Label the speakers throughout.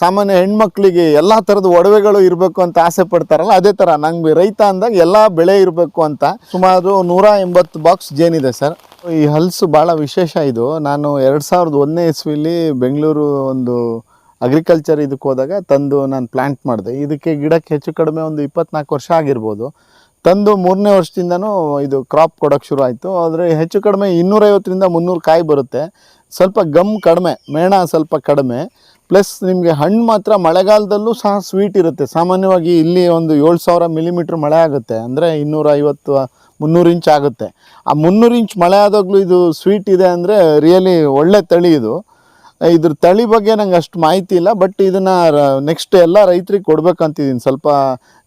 Speaker 1: ಸಾಮಾನ್ಯ ಹೆಣ್ಮಕ್ಳಿಗೆ ಎಲ್ಲಾ ತರದ ಒಡವೆಗಳು ಇರಬೇಕು ಅಂತ ಆಸೆ ಪಡ್ತಾರಲ್ಲ, ಅದೇ ತರ ನಂಗೆ ರೈತ ಅಂದಾಗ ಎಲ್ಲಾ ಬೆಳೆ ಇರಬೇಕು ಅಂತ. ಸುಮಾರು ನೂರ ಎಂಬತ್ತು ಬಾಕ್ಸ್ ಜೇನಿದೆ ಸರ್. ಈ ಹಲಸು ಭಾಳ ವಿಶೇಷ ಇದು. ನಾನು ಎರಡು ಸಾವಿರದ ಒಂದನೇ ಇಸ್ವಿಲಿ ಬೆಂಗಳೂರು ಒಂದು ಅಗ್ರಿಕಲ್ಚರ್ ಇದಕ್ಕೆ ಹೋದಾಗ ತಂದು ನಾನು ಪ್ಲಾಂಟ್ ಮಾಡಿದೆ. ಇದಕ್ಕೆ ಗಿಡಕ್ಕೆ ಹೆಚ್ಚು ಕಡಿಮೆ ಒಂದು ಇಪ್ಪತ್ನಾಲ್ಕು ವರ್ಷ ಆಗಿರ್ಬೋದು. ತಂದು ಮೂರನೇ ವರ್ಷದಿಂದನೂ ಇದು ಕ್ರಾಪ್ ಕೊಡೋಕ್ಕೆ ಶುರು ಆಯಿತು. ಆದರೆ ಹೆಚ್ಚು ಕಡಿಮೆ ಇನ್ನೂರೈವತ್ತರಿಂದ ಮುನ್ನೂರು ಕಾಯಿ ಬರುತ್ತೆ. ಸ್ವಲ್ಪ ಗಮ್ ಕಡಿಮೆ, ಮೇಣ ಸ್ವಲ್ಪ ಕಡಿಮೆ ಪ್ಲಸ್ ನಿಮಗೆ ಹಣ್ಣು ಮಾತ್ರ ಮಳೆಗಾಲದಲ್ಲೂ ಸಹ ಸ್ವೀಟ್ ಇರುತ್ತೆ. ಸಾಮಾನ್ಯವಾಗಿ ಇಲ್ಲಿ ಒಂದು ಏಳು ಸಾವಿರ ಮಿಲಿಮೀಟ್ರ್ ಮಳೆ ಆಗುತ್ತೆ. ಅಂದರೆ ಇನ್ನೂರ ಐವತ್ತು ಮುನ್ನೂರು ಇಂಚ್ ಆಗುತ್ತೆ. ಆ ಮುನ್ನೂರು ಇಂಚ್ ಮಳೆ ಆದಾಗಲೂ ಇದು ಸ್ವೀಟ್ ಇದೆ ಅಂದರೆ ರಿಯಲಿ ಒಳ್ಳೆ ತಳಿ ಇದು. ಇದ್ರ ತಳಿ ಬಗ್ಗೆ ನಂಗೆ ಅಷ್ಟು ಮಾಹಿತಿ ಇಲ್ಲ ಬಟ್ ಇದನ್ನು ನೆಕ್ಸ್ಟ್ ಎಲ್ಲ ರೈತರಿಗೆ ಕೊಡ್ಬೇಕಂತಿದ್ದೀನಿ ಸ್ವಲ್ಪ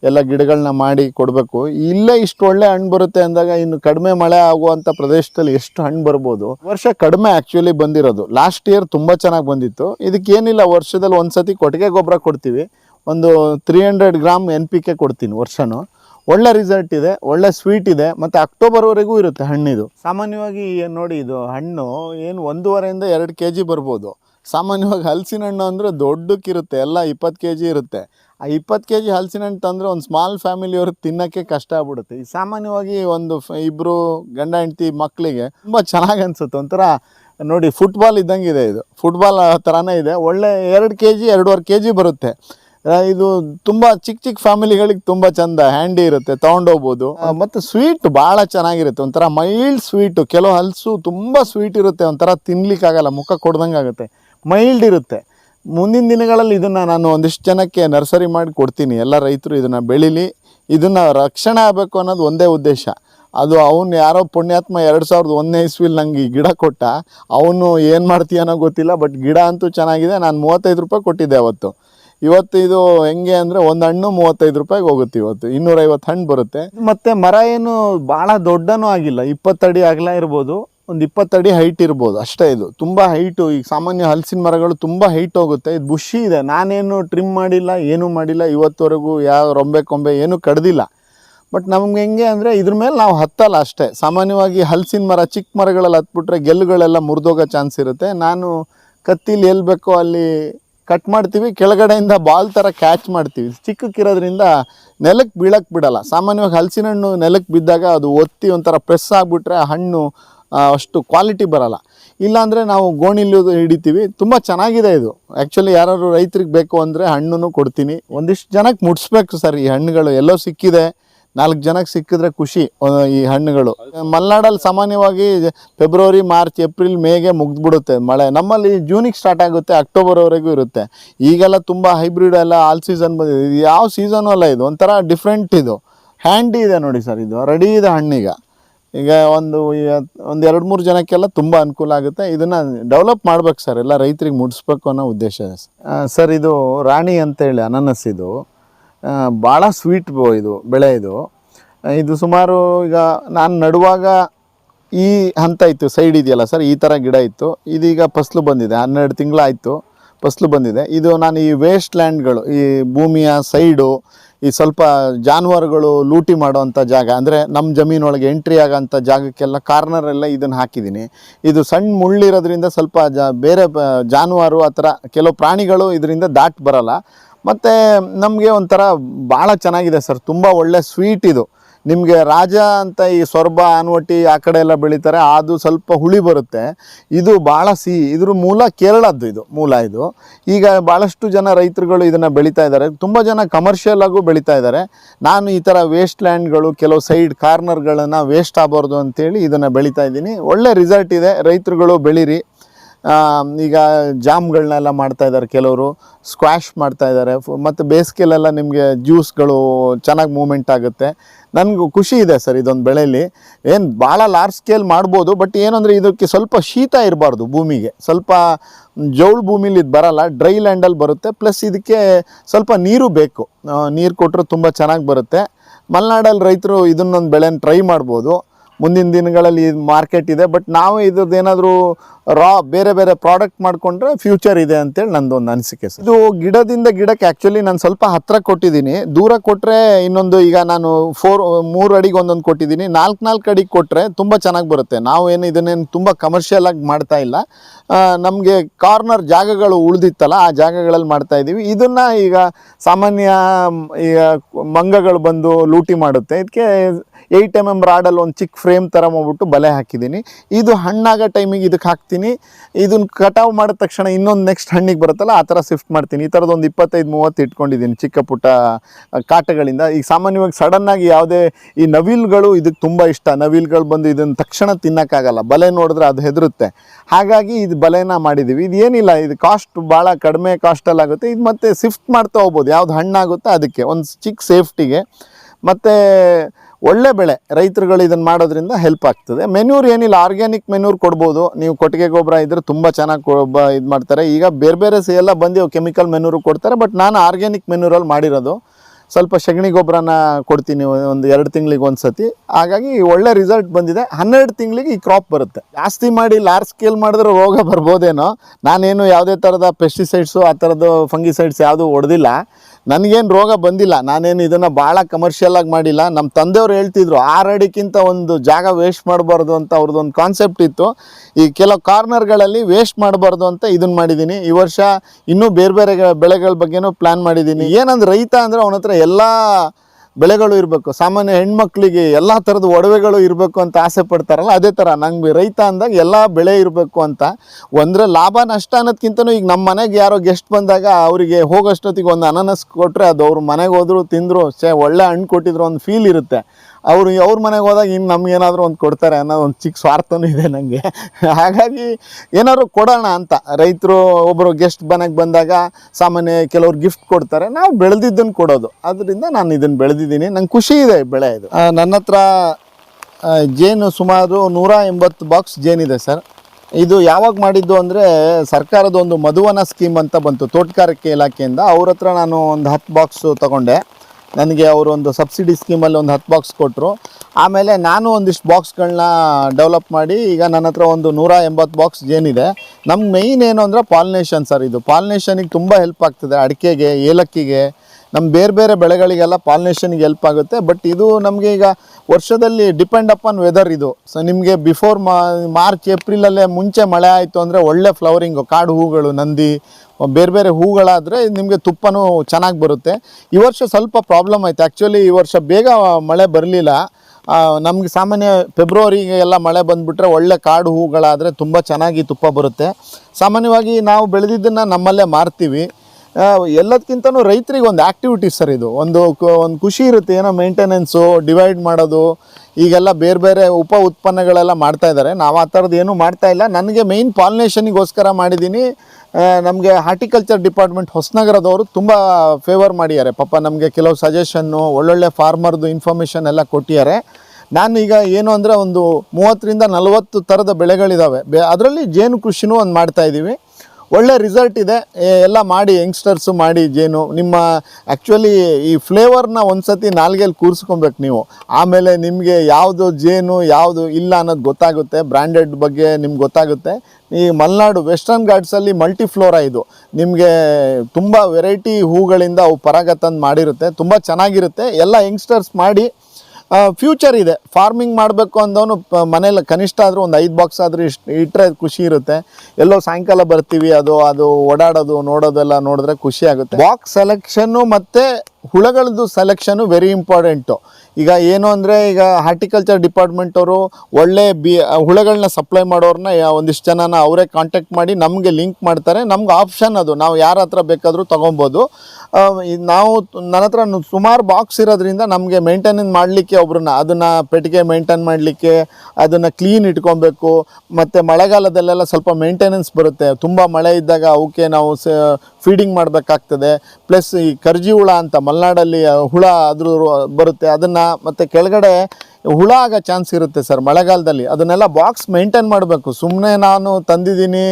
Speaker 1: ಎಲ್ಲ ಗಿಡಗಳನ್ನ ಮಾಡಿ ಕೊಡಬೇಕು. ಇಲ್ಲೇ ಇಷ್ಟು ಒಳ್ಳೆ ಹಣ್ಣು ಬರುತ್ತೆ ಅಂದಾಗ ಇನ್ನು ಕಡಿಮೆ ಮಳೆ ಆಗುವಂಥ ಪ್ರದೇಶದಲ್ಲಿ ಎಷ್ಟು ಹಣ್ಣು ಬರ್ಬೋದು? ವರ್ಷ ಕಡಿಮೆ ಆ್ಯಕ್ಚುಲಿ ಬಂದಿರೋದು. ಲಾಸ್ಟ್ ಇಯರ್ ತುಂಬ ಚೆನ್ನಾಗಿ ಬಂದಿತ್ತು. ಇದಕ್ಕೆ ಏನಿಲ್ಲ, ವರ್ಷದಲ್ಲಿ ಒಂದು ಸತಿ ಕೊಟ್ಟಿಗೆ ಗೊಬ್ಬರ ಕೊಡ್ತೀವಿ. ಒಂದು three hundred gram N P K ಕೊಡ್ತೀನಿ ವರ್ಷನೂ. ಒಳ್ಳೆ ರಿಸಲ್ಟ್ ಇದೆ, ಒಳ್ಳೆ ಸ್ವೀಟ್ ಇದೆ, ಮತ್ತು ಅಕ್ಟೋಬರ್ವರೆಗೂ ಇರುತ್ತೆ ಹಣ್ಣಿದು. ಸಾಮಾನ್ಯವಾಗಿ ನೋಡಿ ಇದು ಹಣ್ಣು, ಏನು ಒಂದೂವರೆಯಿಂದ ಎರಡು ಕೆ ಜಿ ಬರ್ಬೋದು. ಸಾಮಾನ್ಯವಾಗಿ ಹಲಸಿನ ಹಣ್ಣು ಅಂದರೆ ದೊಡ್ಡಕ್ಕಿರುತ್ತೆ, ಎಲ್ಲ ಇಪ್ಪತ್ತು ಕೆ ಜಿ ಇರುತ್ತೆ. ಆ ಇಪ್ಪತ್ತು ಕೆ ಜಿ ಹಲಸಿನ ಹಣ್ಣು ತಂದರೆ ಒಂದು ಸ್ಮಾಲ್ ಫ್ಯಾಮಿಲಿಯವ್ರಿಗೆ ತಿನ್ನೋಕ್ಕೆ ಕಷ್ಟ ಆಗ್ಬಿಡುತ್ತೆ. ಈ ಸಾಮಾನ್ಯವಾಗಿ ಒಂದು ಇಬ್ಬರು ಗಂಡ ಹೆಂಡತಿ ಮಕ್ಕಳಿಗೆ ತುಂಬ ಚೆನ್ನಾಗಿ ಅನಿಸುತ್ತೆ. ಒಂಥರ ನೋಡಿ ಫುಟ್ಬಾಲ್ ಇದ್ದಂಗೆ ಇದೆ. ಇದು ಫುಟ್ಬಾಲ್ ಥರನೇ ಇದೆ. ಒಳ್ಳೆ ಎರಡು ಕೆ ಜಿ ಎರಡೂವರೆ ಕೆ ಜಿ ಬರುತ್ತೆ ಇದು ತುಂಬ ಚಿಕ್ಕ ಚಿಕ್ಕ ಫ್ಯಾಮಿಲಿಗಳಿಗೆ ತುಂಬ ಚಂದ ಹ್ಯಾಂಡಿ ಇರುತ್ತೆ, ತೊಗೊಂಡೋಗ್ಬೋದು. ಮತ್ತು ಸ್ವೀಟ್ ಭಾಳ ಚೆನ್ನಾಗಿರುತ್ತೆ. ಒಂಥರ ಮೈಲ್ಡ್ ಸ್ವೀಟು ಕೆಲವು ಹಲಸು ತುಂಬ ಸ್ವೀಟ್ ಇರುತ್ತೆ. ಒಂಥರ ತಿನ್ಲಿಕ್ಕಾಗಲ್ಲ, ಮುಖ ಕೊಡ್ದಂಗೆ ಆಗುತ್ತೆ ಮೈಲ್ಡ್ ಇರುತ್ತೆ. ಮುಂದಿನ ದಿನಗಳಲ್ಲಿ ಇದನ್ನು ನಾನು ಒಂದಿಷ್ಟು ಜನಕ್ಕೆ ನರ್ಸರಿ ಮಾಡಿ ಕೊಡ್ತೀನಿ. ಎಲ್ಲ ರೈತರು ಇದನ್ನು ಬೆಳೀಲಿ. ಇದನ್ನು ರಕ್ಷಣೆ ಆಗಬೇಕು ಅನ್ನೋದು ಒಂದೇ ಉದ್ದೇಶ. ಅದು ಅವನು ಯಾರೋ ಪುಣ್ಯಾತ್ಮ ಎರಡು ಸಾವಿರದ ಒಂದನೇ ಇಸ್ವಿಲಿ ನಂಗೆ ಈ ಗಿಡ ಕೊಟ್ಟ. ಅವನು ಏನು ಮಾಡ್ತೀಯನೋ ಗೊತ್ತಿಲ್ಲ ಬಟ್ ಗಿಡ ಅಂತೂ ಚೆನ್ನಾಗಿದೆ. ನಾನು ಮೂವತ್ತೈದು ರೂಪಾಯಿ ಕೊಟ್ಟಿದ್ದೆ ಅವತ್ತು. ಇವತ್ತು ಇದು ಹೆಂಗೆ ಅಂದರೆ ಒಂದು ಹಣ್ಣು ಮೂವತ್ತೈದು ರೂಪಾಯಿಗೆ ಹೋಗುತ್ತೆ ಇವತ್ತು. ಇನ್ನೂರೈವತ್ತು ಹಣ್ಣು ಬರುತ್ತೆ. ಮತ್ತು ಮರ ಏನು ಭಾಳ ದೊಡ್ಡನೂ ಆಗಿಲ್ಲ. ಇಪ್ಪತ್ತಡಿ ಅಗಲ ಇರ್ಬೋದು. ಒಂದು ಇಪ್ಪತ್ತಡಿ ಹೈಟ್ ಇರ್ಬೋದು, ಅಷ್ಟೇ ಇದು. ತುಂಬ ಹೈಟು ಈಗ ಸಾಮಾನ್ಯ ಹಲಸಿನ ಮರಗಳು ತುಂಬ ಹೈಟ್ ಹೋಗುತ್ತೆ. ಇದು ಬುಷಿ ಇದೆ. ನಾನೇನು ಟ್ರಿಮ್ ಮಾಡಿಲ್ಲ, ಏನೂ ಮಾಡಿಲ್ಲ, ಇವತ್ತುವರೆಗೂ ಯಾವ ರೊಂಬೆ ಕೊಂಬೆ ಏನೂ ಕಡ್ದಿಲ್ಲ. ಬಟ್ ನಮ್ಗೆ ಹೆಂಗೆ ಅಂದರೆ ಇದ್ರ ಮೇಲೆ ನಾವು ಹತ್ತಲ್ಲ ಅಷ್ಟೇ. ಸಾಮಾನ್ಯವಾಗಿ ಹಲಸಿನ ಮರ, ಚಿಕ್ಕ ಮರಗಳಲ್ಲಿ ಹತ್ಬಿಟ್ರೆ ಗೆಲ್ಲುಗಳೆಲ್ಲ ಮುರಿದೋಗೋ ಚಾನ್ಸ್ ಇರುತ್ತೆ. ನಾನು ಕತ್ತಿಲಿ ಎಲ್ಲಿ ಬೇಕೋ ಅಲ್ಲಿ ಕಟ್ ಮಾಡ್ತೀವಿ, ಕೆಳಗಡೆಯಿಂದ ಬಾಲ್ ಥರ ಕ್ಯಾಚ್ ಮಾಡ್ತೀವಿ. ಚಿಕ್ಕಕ್ಕಿರೋದ್ರಿಂದ ನೆಲಕ್ಕೆ ಬೀಳಕ್ಕೆ ಬಿಡಲ್ಲ. ಸಾಮಾನ್ಯವಾಗಿ ಹಲಸಿನ ಹಣ್ಣು ನೆಲಕ್ಕೆ ಬಿದ್ದಾಗ ಅದು ಒತ್ತಿ ಒಂಥರ ಪ್ರೆಸ್ ಆಗಿಬಿಟ್ರೆ ಆ ಹಣ್ಣು ಅಷ್ಟು ಕ್ವಾಲಿಟಿ ಬರಲ್ಲ. ಇಲ್ಲಾಂದರೆ ನಾವು ಗೋಣಿಲಿ ಹಿಡಿತೀವಿ. ತುಂಬ ಚೆನ್ನಾಗಿದೆ ಇದು. ಆ್ಯಕ್ಚುಲಿ ಯಾರು ರೈತರಿಗೆ ಬೇಕು ಅಂದರೆ ಹಣ್ಣು ಕೊಡ್ತೀನಿ. ಒಂದಿಷ್ಟು ಜನಕ್ಕೆ ಮುಟ್ಸ್ಬೇಕು ಸರ್ ಈ ಹಣ್ಣುಗಳು. ಎಲ್ಲೋ ಸಿಕ್ಕಿದೆ. ನಾಲ್ಕು ಜನಕ್ಕೆ ಸಿಕ್ಕಿದ್ರೆ ಖುಷಿ ಈ ಹಣ್ಣುಗಳು. ಮಲೆನಾಡಲ್ಲಿ ಸಾಮಾನ್ಯವಾಗಿ ಫೆಬ್ರವರಿ ಮಾರ್ಚ್ ಏಪ್ರಿಲ್ ಮೇಗೆ ಮುಗಿದ್ಬಿಡುತ್ತೆ ಮಳೆ. ನಮ್ಮಲ್ಲಿ ಜೂನಿಗೆ ಸ್ಟಾರ್ಟ್ ಆಗುತ್ತೆ ಅಕ್ಟೋಬರ್ವರೆಗೂ ಇರುತ್ತೆ. ಈಗೆಲ್ಲ ತುಂಬ ಹೈಬ್ರಿಡ್ ಎಲ್ಲ ಆಲ್ ಸೀಸನ್ ಬಂದಿದೆ. ಯಾವ ಸೀಸನು ಅಲ್ಲ ಇದು. ಒಂಥರ ಡಿಫ್ರೆಂಟ್ ಇದು. ಹ್ಯಾಂಡಿ ಇದೆ ನೋಡಿ ಸರ್ ಇದು. ರೆಡಿ ಇದೆ ಹಣ್ಣೀಗ. ಈಗ ಒಂದು ಒಂದು ಎರಡು ಮೂರು ಜನಕ್ಕೆಲ್ಲ ತುಂಬ ಅನುಕೂಲ ಆಗುತ್ತೆ. ಇದನ್ನು ಡೆವಲಪ್ ಮಾಡ್ಬೇಕು ಸರ್ ಎಲ್ಲ ರೈತರಿಗೆ ಮುಡಿಸ್ಬೇಕು ಅನ್ನೋ ಉದ್ದೇಶ ಸರ್. ಇದು ರಾಣಿ ಅಂತೇಳಿ ಅನಾನಸ್ ಇದು. ಭಾಳ ಸ್ವೀಟ್ ಇದು, ಬೆಳೆ ಇದು. ಇದು ಸುಮಾರು ಈಗ ನಾನು ನಡುವಾಗ ಈ ಹಂತ ಇತ್ತು ಸೈಡ್ ಇದೆಯಲ್ಲ ಸರ್ ಈ ಥರ ಗಿಡ ಇತ್ತು. ಇದೀಗ ಫಸ್ಲು ಬಂದಿದೆ, ಹನ್ನೆರಡು ತಿಂಗಳಾಯಿತು. ಫಸ್ಲು ಬಂದಿದೆ. ಇದು ನಾನು ಈ ವೇಸ್ಟ್ ಲ್ಯಾಂಡ್ಗಳು ಈ ಭೂಮಿಯ ಸೈಡು ಈ ಸ್ವಲ್ಪ ಜಾನುವಾರುಗಳು ಲೂಟಿ ಮಾಡುವಂಥ ಜಾಗ, ಅಂದರೆ ನಮ್ಮ ಜಮೀನೊಳಗೆ ಎಂಟ್ರಿ ಆಗೋಂಥ ಜಾಗಕ್ಕೆಲ್ಲ ಕಾರ್ನರೆಲ್ಲ ಇದನ್ನು ಹಾಕಿದ್ದೀನಿ. ಇದು ಸಣ್ಣ ಮುಳ್ಳಿರೋದ್ರಿಂದ ಸ್ವಲ್ಪ ಜ, ಬೇರೆ ಜಾನುವಾರು ಆ ಥರ ಕೆಲವು ಪ್ರಾಣಿಗಳು ಇದರಿಂದ ದಾಟಿ ಬರೋಲ್ಲ. ಮತ್ತು ನಮಗೆ ಒಂಥರ ಭಾಳ ಚೆನ್ನಾಗಿದೆ ಸರ್, ತುಂಬ ಒಳ್ಳೆ ಸ್ವೀಟ್ ಇದು. ನಿಮಗೆ ರಾಜ ಅಂತ ಈ ಸೊರಬ, ಆನ್ವಟಿ ಆ ಕಡೆ ಎಲ್ಲ ಬೆಳೀತಾರೆ, ಅದು ಸ್ವಲ್ಪ ಹುಳಿ ಬರುತ್ತೆ. ಇದು ಭಾಳ ಸಿಹಿ ಇದ್ರ ಮೂಲ ಕೇರಳದ್ದು ಇದು, ಮೂಲ ಇದು. ಈಗ ಭಾಳಷ್ಟು ಜನ ರೈತರುಗಳು ಇದನ್ನು ಬೆಳೀತಾ ಇದ್ದಾರೆ. ತುಂಬ ಜನ ಕಮರ್ಷಿಯಲ್ ಆಗು ಬೆಳೀತಾ ಇದ್ದಾರೆ. ನಾನು ಈ ಥರ ವೇಸ್ಟ್ ಲ್ಯಾಂಡ್ಗಳು ಕೆಲವು ಸೈಡ್ ಕಾರ್ನರ್ಗಳನ್ನು ವೇಸ್ಟ್ ಆಗಬಾರ್ದು ಅಂತೇಳಿ ಇದನ್ನು ಬೆಳೀತಾ ಇದ್ದೀನಿ. ಒಳ್ಳೆ ರಿಸಲ್ಟ್ ಇದೆ. ರೈತರುಗಳು ಬೆಳೀರಿ. ಈಗ ಜಾಮ್ಗಳನ್ನೆಲ್ಲ ಮಾಡ್ತಾ ಇದ್ದಾರೆ ಕೆಲವರು. ಸ್ಕ್ವಾಶ್ ಮಾಡ್ತಾ ಇದ್ದಾರೆ. ಮತ್ತು ಬೇಸಿಗೆಲೆಲ್ಲ ನಿಮಗೆ ಜ್ಯೂಸ್ಗಳು ಚೆನ್ನಾಗಿ ಮೂಮೆಂಟ್ ಆಗುತ್ತೆ. ನನಗೂ ಖುಷಿ ಇದೆ ಸರ್ ಇದೊಂದು ಬೆಳೆಯಲ್ಲಿ ಏನು ಭಾಳ ಲಾರ್ಜ್ ಸ್ಕೇಲ್ ಮಾಡ್ಬೋದು ಬಟ್ ಏನಂದರೆ ಇದಕ್ಕೆ ಸ್ವಲ್ಪ ಶೀತ ಇರಬಾರ್ದು ಭೂಮಿಗೆ. ಸ್ವಲ್ಪ ಜೌಳು ಭೂಮಿಲಿ ಇದು ಬರಲ್ಲ ಡ್ರೈ ಲ್ಯಾಂಡಲ್ಲಿ ಬರುತ್ತೆ ಪ್ಲಸ್ ಇದಕ್ಕೆ ಸ್ವಲ್ಪ ನೀರು ಬೇಕು. ನೀರು ಕೊಟ್ಟರೆ ತುಂಬ ಚೆನ್ನಾಗಿ ಬರುತ್ತೆ. ಮಲೆನಾಡಲ್ಲಿ ರೈತರು ಇದನ್ನೊಂದು ಬೆಳೆನ ಟ್ರೈ ಮಾಡ್ಬೋದು. ಮುಂದಿನ ದಿನಗಳಲ್ಲಿ ಮಾರ್ಕೆಟ್ ಇದೆ. ಬಟ್ ನಾವು ಇದ್ರದ್ದು ಏನಾದರೂ ರಾ ಬೇರೆ ಬೇರೆ ಪ್ರಾಡಕ್ಟ್ ಮಾಡಿಕೊಂಡ್ರೆ ಫ್ಯೂಚರ್ ಇದೆ ಅಂತೇಳಿ ನಂದು ಒಂದು ಅನಿಸಿಕೆ ಸರ್. ಇದು ಗಿಡದಿಂದ ಗಿಡಕ್ಕೆ ಆ್ಯಕ್ಚುಲಿ ನಾನು ಸ್ವಲ್ಪ ಹತ್ತಿರ ಕೊಟ್ಟಿದ್ದೀನಿ. ದೂರ ಕೊಟ್ಟರೆ ಇನ್ನೊಂದು ಈಗ ನಾನು ಫೋರ್ ಮೂರು ಅಡಿಗೆ ಒಂದೊಂದು ಕೊಟ್ಟಿದ್ದೀನಿ. ನಾಲ್ಕು ನಾಲ್ಕು ಅಡಿಗೆ ಕೊಟ್ಟರೆ ತುಂಬ ಚೆನ್ನಾಗಿ ಬರುತ್ತೆ. ನಾವು ಏನು ಇದನ್ನೇನು ತುಂಬ ಕಮರ್ಷಿಯಲ್ ಆಗಿ ಮಾಡ್ತಾ ಇಲ್ಲ. ನಮಗೆ ಕಾರ್ನರ್ ಜಾಗಗಳು ಉಳಿದಿತ್ತಲ್ಲ, ಆ ಜಾಗಗಳಲ್ಲಿ ಮಾಡ್ತಾ ಇದ್ದೀವಿ. ಇದನ್ನ ಈಗ ಸಾಮಾನ್ಯ, ಈಗ ಮಂಗಗಳು ಬಂದು ಲೂಟಿ ಮಾಡುತ್ತೆ. ಇದಕ್ಕೆ ಏಯ್ಟ್ ಎಂ ಎಂ ರಾಡಲ್ಲಿ ಒಂದು ಚಿಕ್ಕ ಫ್ರೇಮ್ ಥರ ಮಾಡ್ಬಿಟ್ಟು ಬಲೆ ಹಾಕಿದ್ದೀನಿ ಇದು ಹಣ್ಣಾಗೋ ಟೈಮಿಗೆ ಇದಕ್ಕೆ ಹಾಕ್ತೀನಿ. ಇದನ್ನ ಕಟಾವು ಮಾಡಿದ ತಕ್ಷಣ ಇನ್ನೊಂದು ನೆಕ್ಸ್ಟ್ ಹಣ್ಣಿಗೆ ಬರುತ್ತಲ್ಲ, ಆ ಥರ ಶಿಫ್ಟ್ ಮಾಡ್ತೀನಿ. ಈ ಥರದ್ದು ಒಂದು ಇಪ್ಪತ್ತೈದು, ಮೂವತ್ತು ಇಟ್ಕೊಂಡಿದ್ದೀನಿ ಚಿಕ್ಕ ಪುಟ್ಟ ಕಾಟಗಳಿಂದ. ಈಗ ಸಾಮಾನ್ಯವಾಗಿ ಸಡನ್ನಾಗಿ ಯಾವುದೇ ಈ ನವಿಲ್ಗಳು ಇದಕ್ಕೆ ತುಂಬ ಇಷ್ಟ. ನವಿಲ್ಗಳು ಬಂದು ಇದನ್ನು ತಕ್ಷಣ ತಿನ್ನೋಕ್ಕಾಗಲ್ಲ. ಬಲೆ ನೋಡಿದ್ರೆ ಅದು ಹೆದರುತ್ತೆ. ಹಾಗಾಗಿ ಇದು ಬಲೆನ ಮಾಡಿದ್ದೀವಿ ಇದು ಏನಿಲ್ಲ, ಇದು ಕಾಸ್ಟ್ ಭಾಳ ಕಡಿಮೆ ಕಾಸ್ಟಲ್ಲಾಗುತ್ತೆ ಇದು ಮತ್ತೆ ಶಿಫ್ಟ್ ಮಾಡ್ತಾ ಹೋಗ್ಬೋದು. ಯಾವ್ದು ಹಣ್ಣಾಗುತ್ತೆ ಅದಕ್ಕೆ. ಒಂದು ಚಿಕ್ಕ ಸೇಫ್ಟಿಗೆ ಮತ್ತು ಒಳ್ಳೆ ಬೆಳೆ, ರೈತರುಗಳು ಇದನ್ನು ಮಾಡೋದ್ರಿಂದ ಹೆಲ್ಪ್ ಆಗ್ತದೆ. ಮೆನ್ಯೂರ್ ಏನಿಲ್ಲ ಆರ್ಗ್ಯಾನಿಕ್ ಮೆನ್ಯೂರ್ ಕೊಡ್ಬೋದು. ನೀವು ಕೊಟ್ಟಿಗೆ ಗೊಬ್ಬರ ಇದ್ರೆ ತುಂಬ ಚೆನ್ನಾಗಿ ಇದು ಮಾಡ್ತಾರೆ. ಈಗ ಬೇರೆ ಬೇರೆ ಸ- ಎಲ್ಲ ಬಂದು ಕೆಮಿಕಲ್ ಮೆನ್ಯೂರು ಕೊಡ್ತಾರೆ ಬಟ್ ನಾನು ಆರ್ಗ್ಯಾನಿಕ್ ಮೆನ್ಯೂರಲ್ಲಿ ಮಾಡಿರೋದು. ಸ್ವಲ್ಪ ಸಗಣಿ ಗೊಬ್ಬರನ ಕೊಡ್ತೀನಿ ಒಂದು ಎರಡು ತಿಂಗಳಿಗೆ ಒಂದು ಸತಿ ಹಾಗಾಗಿ ಒಳ್ಳೆ ರಿಸಲ್ಟ್ ಬಂದಿದೆ. ಹನ್ನೆರಡು ತಿಂಗಳಿಗೆ ಈ ಕ್ರಾಪ್ ಬರುತ್ತೆ. ಜಾಸ್ತಿ ಮಾಡಿ ಲಾರ್ಜ್ ಸ್ಕೇಲ್ ಮಾಡಿದ್ರೆ ರೋಗ ಬರ್ಬೋದೇನೋ. ನಾನೇನು ಯಾವುದೇ ಥರದ ಪೆಸ್ಟಿಸೈಡ್ಸು ಆ ಥರದ್ದು ಫಂಗಿಸೈಡ್ಸ್ ಯಾವುದೂ ಹೊಡೆದಿಲ್ಲ. ನನಗೇನು ರೋಗ ಬಂದಿಲ್ಲ, ನಾನೇನು ಇದನ್ನು ಭಾಳ ಕಮರ್ಷಿಯಲ್ ಆಗಿ ಮಾಡಿಲ್ಲ. ನಮ್ಮ ತಂದೆಯವರು ಹೇಳ್ತಿದ್ರು, ಆರು ಅಡಿಕ್ಕಿಂತ ಒಂದು ಜಾಗ ವೇಸ್ಟ್ ಮಾಡಬಾರ್ದು ಅಂತ ಅವ್ರದ್ದು ಒಂದು ಕಾನ್ಸೆಪ್ಟ್ ಇತ್ತು. ಈ ಕೆಲವು ಕಾರ್ನರ್ಗಳಲ್ಲಿ ವೇಸ್ಟ್ ಮಾಡಬಾರ್ದು ಅಂತ ಇದನ್ನು ಮಾಡಿದ್ದೀನಿ ಈ ವರ್ಷ ಇನ್ನೂ ಬೇರೆ ಬೇರೆ ಬೆಳೆಗಳ ಬಗ್ಗೆನೂ ಪ್ಲ್ಯಾನ್ ಮಾಡಿದ್ದೀನಿ ಏನಂದ್ರೆ ರೈತ ಅಂದರೆ ಅವನ ಹತ್ರ ಎಲ್ಲ ಬೆಳೆಗಳು ಇರಬೇಕು, ಸಾಮಾನ್ಯ ಹೆಣ್ಮಕ್ಳಿಗೆ ಎಲ್ಲ ಥರದ ಒಡವೆಗಳು ಇರಬೇಕು ಅಂತ ಆಸೆ ಪಡ್ತಾರಲ್ಲ, ಅದೇ ಥರ ನಂಗೆ ರೈತ ಅಂದಾಗ ಎಲ್ಲ ಬೆಳೆ ಇರಬೇಕು ಅಂತ. ಒಂದ್ರೆ ಲಾಭ ನಷ್ಟ ಅನ್ನೋದಕ್ಕಿಂತನೂ ಈಗ ನಮ್ಮ ಮನೆಗೆ ಯಾರೋ ಗೆಸ್ಟ್ ಬಂದಾಗ ಅವರಿಗೆ ಹೋಗೋಷ್ಟೊತ್ತಿಗೆ ಒಂದು ಅನಾನಸ್ ಕೊಟ್ಟರೆ ಅದು ಅವ್ರ ಮನೆಗೆ ಹೋದ್ರು, ತಿಂದರು ಸೇ ಒಳ್ಳೆ ಹಣ್ಣು ಕೊಟ್ಟಿದ್ರು ಒಂದು ಫೀಲ್ ಇರುತ್ತೆ. ಅವರು ಅವ್ರ ಮನೆಗೆ ಹೋದಾಗ ಇನ್ನು ನಮಗೇನಾದರೂ ಒಂದು ಕೊಡ್ತಾರೆ ಅನ್ನೋ ಒಂದು ಚಿಕ್ಕ ಸ್ವಾರ್ಥನೂ ಇದೆ ನನಗೆ ಹಾಗಾಗಿ ಏನಾದ್ರು ಕೊಡೋಣ ಅಂತ. ರೈತರು ಒಬ್ಬರು ಗೆಸ್ಟ್ ಮನೆಗೆ ಬಂದಾಗ ಸಾಮಾನ್ಯ ಕೆಲವ್ರು ಗಿಫ್ಟ್ ಕೊಡ್ತಾರೆ. ನಾವು ಬೆಳೆದಿದ್ದನ್ನು ಕೊಡೋದು. ಅದರಿಂದ ನಾನು ಇದನ್ನು ಬೆಳೆದಿದ್ದೀನಿ. ನಂಗೆ ಖುಷಿ ಇದೆ ಬೆಳೆ ಇದು. ನನ್ನ ಹತ್ರ ಜೇನು ಸುಮಾರು ನೂರ ಎಂಬತ್ತು ಬಾಕ್ಸ್ ಜೇನಿದೆ ಸರ್. ಇದು ಯಾವಾಗ ಮಾಡಿದ್ದು ಅಂದರೆ ಸರ್ಕಾರದ ಒಂದು ಮಧುವನ ಸ್ಕೀಮ್ ಅಂತ ಬಂತು. ತೋಟಗಾರಿಕೆ ಇಲಾಖೆಯಿಂದ. ಅವ್ರ ಹತ್ರ ನಾನು ಒಂದು ಹತ್ತು ಬಾಕ್ಸು ತಗೊಂಡೆ. ನನಗೆ ಅವರು ಒಂದು ಸಬ್ಸಿಡಿ ಸ್ಕೀಮಲ್ಲಿ ಒಂದು ಹತ್ತು ಬಾಕ್ಸ್ ಕೊಟ್ಟರು ಆಮೇಲೆ ನಾನು ಒಂದಿಷ್ಟು ಬಾಕ್ಸ್ಗಳನ್ನ ಡೆವಲಪ್ ಮಾಡಿ ಈಗ ನನ್ನ ಹತ್ರ ಒಂದು ನೂರ ಎಂಬತ್ತು ಬಾಕ್ಸ್ ಏನಿದೆ. ನಮ್ಮ ಮೇಯ್ನ್ ಏನು ಅಂದರೆ ಪಾಲಿನೇಷನ್ ಸರ್ ಇದು. ಪಾಲಿನೇಷನಿಗೆ ತುಂಬ ಹೆಲ್ಪ್ ಆಗ್ತದೆ. ಅಡಿಕೆಗೆ, ಏಲಕ್ಕಿಗೆ. ನಮ್ಮ ಬೇರೆ ಬೇರೆ ಬೆಳೆಗಳಿಗೆಲ್ಲ ಪಾಲಿನೇಷನ್ಗೆ ಹೆಲ್ಪ್ ಆಗುತ್ತೆ. ಬಟ್ ಇದು ನಮಗೆ ಈಗ ವರ್ಷದಲ್ಲಿ ಡಿಪೆಂಡ್ ಅಪಾನ್ ವೆದರ್ ಇದು. ಸೊ ನಿಮಗೆ ಬಿಫೋರ್ ಮಾರ್ಚ್ ಏಪ್ರಿಲಲ್ಲೇ ಮುಂಚೆ ಮಳೆ ಆಯಿತು ಅಂದರೆ ಒಳ್ಳೆ ಫ್ಲವರಿಂಗು ಕಾಡು ಹೂಗಳು, ನಂದಿ, ಬೇರೆ ಬೇರೆ ಹೂಗಳಾದರೆ ನಿಮಗೆ ತುಪ್ಪನೂ ಚೆನ್ನಾಗಿ ಬರುತ್ತೆ. ಈ ವರ್ಷ ಸ್ವಲ್ಪ ಪ್ರಾಬ್ಲಮ್ ಆಯಿತು. ಆ್ಯಕ್ಚುಲಿ ಈ ವರ್ಷ ಬೇಗ ಮಳೆ ಬರಲಿಲ್ಲ. ನಮಗೆ ಸಾಮಾನ್ಯ ಫೆಬ್ರವರಿಗೆ ಎಲ್ಲ ಮಳೆ ಬಂದುಬಿಟ್ರೆ ಒಳ್ಳೆ ಕಾಡು ಹೂಗಳಾದರೆ ತುಂಬ ಚೆನ್ನಾಗಿ ತುಪ್ಪ ಬರುತ್ತೆ. ಸಾಮಾನ್ಯವಾಗಿ ನಾವು ಬೆಳೆದಿದ್ದನ್ನು ನಮ್ಮಲ್ಲೇ ಮಾರ್ತೀವಿ. ಎಲ್ಲದಕ್ಕಿಂತನೂ ರೈತರಿಗೆ ಒಂದು ಆ್ಯಕ್ಟಿವಿಟಿ ಸರ್ ಇದು. ಒಂದು ಒಂದು ಖುಷಿ ಇರುತ್ತೆ. ಏನೋ ಮೇಂಟೆನೆನ್ಸು ಡಿವೈಡ್ ಮಾಡೋದು, ಈಗೆಲ್ಲ ಬೇರೆ ಬೇರೆ ಉಪ ಉತ್ಪನ್ನಗಳೆಲ್ಲ ಮಾಡ್ತಾ ಇದ್ದಾರೆ. ನಾವು ಆ ಥರದ್ದು ಏನೂ ಮಾಡ್ತಾ ಇಲ್ಲ. ನನಗೆ ಮೇಯ್ನ್ ಪಾಲಿನೇಷನಿಗೋಸ್ಕರ ಮಾಡಿದ್ದೀನಿ. ನಮಗೆ ಹಾರ್ಟಿಕಲ್ಚರ್ ಡಿಪಾರ್ಟ್ಮೆಂಟ್ ಹೊಸನಗರದವರು ತುಂಬ ಫೇವರ್ ಮಾಡಿದ್ದಾರೆ. ಪಾಪ ನಮಗೆ ಕೆಲವು ಸಜೆಷನ್ನು ಒಳ್ಳೊಳ್ಳೆ ಫಾರ್ಮರ್ದು ಇನ್ಫಾರ್ಮೇಷನ್ ಎಲ್ಲ ಕೊಟ್ಟಿದ್ದಾರೆ. ನಾನು ಈಗ ಏನು ಅಂದರೆ ಒಂದು ಮೂವತ್ತರಿಂದ ನಲವತ್ತು ಥರದ ಬೆಳೆಗಳಿದ್ದಾವೆ ಬೆ, ಅದರಲ್ಲಿ ಜೇನು ಕೃಷಿನೂ ಒಂದು ಮಾಡ್ತಾ ಇದ್ದೀವಿ ಒಳ್ಳೆ ರಿಸಲ್ಟ್ ಇದೆ. ಎಲ್ಲ ಮಾಡಿ ಯಂಗ್ಸ್ಟರ್ಸು ಮಾಡಿ, ಜೇನು. ನಿಮ್ಮ ಆ್ಯಕ್ಚುಲಿ ಈ ಫ್ಲೇವರ್ನ ಒಂದು ಸತಿ ನಾಲ್ಗೆಯಲ್ಲಿ ಕೂರಿಸ್ಕೊಬೇಕು ನೀವು. ಆಮೇಲೆ ನಿಮಗೆ ಯಾವುದು ಜೇನು, ಯಾವುದು ಇಲ್ಲ ಅನ್ನೋದು ಗೊತ್ತಾಗುತ್ತೆ. ಬ್ರ್ಯಾಂಡೆಡ್ ಬಗ್ಗೆ ನಿಮ್ಗೆ ಗೊತ್ತಾಗುತ್ತೆ. ಈ ಮಲೆನಾಡು ವೆಸ್ಟರ್ನ್ ಘಾಟ್ಸಲ್ಲಿ ಮಲ್ಟಿ ಫ್ಲೋರಾ ಇದು. ನಿಮಗೆ ತುಂಬ ವೆರೈಟಿ ಹೂಗಳಿಂದ ಅವು ಪರಾಗ ತಂದು ಮಾಡಿರುತ್ತೆ. ತುಂಬ ಚೆನ್ನಾಗಿರುತ್ತೆ. ಎಲ್ಲ ಯಂಗ್ಸ್ಟರ್ಸ್ ಮಾಡಿ ಫ್ಯೂಚರ್ ಇದೆ. ಫಾರ್ಮಿಂಗ್ ಮಾಡಬೇಕು ಅಂದವನು ಮನೇಲಿ ಕನಿಷ್ಠ ಆದರೂ ಒಂದು ಐದು ಬಾಕ್ಸ್ ಆದರೂ ಇಷ್ಟು ಇಟ್ಟರೆ ಖುಷಿ ಇರುತ್ತೆ. ಎಲ್ಲೋ ಸಾಯಂಕಾಲ ಬರ್ತೀವಿ, ಅದು ಅದು ಓಡಾಡೋದು, ನೋಡೋದೆಲ್ಲ ನೋಡಿದ್ರೆ ಖುಷಿ ಆಗುತ್ತೆ. ಬಾಕ್ಸ್ ಸೆಲೆಕ್ಷನ್ನು ಮತ್ತು ಹುಳಗಳದ್ದು ಸೆಲೆಕ್ಷನ್ನು ವೆರಿ ಇಂಪಾರ್ಟೆಂಟು ಈಗ ಏನು ಅಂದರೆ ಈಗ ಹಾರ್ಟಿಕಲ್ಚರ್ ಡಿಪಾರ್ಟ್ಮೆಂಟ್ ಅವರು ಒಳ್ಳೆ ಬಿ ಹುಳಗಳನ್ನ ಸಪ್ಲೈ ಮಾಡೋರನ್ನ ಒಂದಿಷ್ಟು ಜನನ ಅವರೇ ಕಾಂಟ್ಯಾಕ್ಟ್ ಮಾಡಿ ನಮಗೆ ಲಿಂಕ್ ಮಾಡ್ತಾರೆ. ನಮ್ಗೆ ಆಪ್ಷನ್ ಅದು. ನಾವು ಯಾರ ಹತ್ರ ಬೇಕಾದರೂ ತೊಗೊಬೋದು. ನಾವು ನನ್ನ ಹತ್ರ ಸುಮಾರು ಬಾಕ್ಸ್ ಇರೋದ್ರಿಂದ ನಮಗೆ ಮೇಂಟೆನೆನ್ಸ್ ಮಾಡಲಿಕ್ಕೆ ಒಬ್ರನ್ನ, ಅದನ್ನು ಪೆಟ್ಟಿಗೆ ಮೇಂಟೈನ್ ಮಾಡಲಿಕ್ಕೆ, ಅದನ್ನು ಕ್ಲೀನ್ ಇಟ್ಕೊಬೇಕು. ಮತ್ತು ಮಳೆಗಾಲದಲ್ಲೆಲ್ಲ ಸ್ವಲ್ಪ ಮೇಂಟೆನೆನ್ಸ್ ಬರುತ್ತೆ. ತುಂಬ ಮಳೆ ಇದ್ದಾಗ ಅವಕ್ಕೆ ನಾವು ಫೀಡಿಂಗ್ ಮಾಡಬೇಕಾಗ್ತದೆ. ಪ್ಲಸ್ ಈ ಕರ್ಜಿ ಹುಳ ಅಂತ ಮಲೆನಾಡಲ್ಲಿ ಹುಳ ಅದ್ರ ಬರುತ್ತೆ. ಅದನ್ನು ಮತ್ತು ಕೆಳಗಡೆ ಹುಳ ಆಗೋ ಚಾನ್ಸ್ ಇರುತ್ತೆ ಸರ್ ಮಳೆಗಾಲದಲ್ಲಿ. ಅದನ್ನೆಲ್ಲ ಬಾಕ್ಸ್ ಮೇಂಟೈನ್ ಮಾಡಬೇಕು. ಸುಮ್ಮನೆ ನಾನು ತಂದಿದ್ದೀನಿ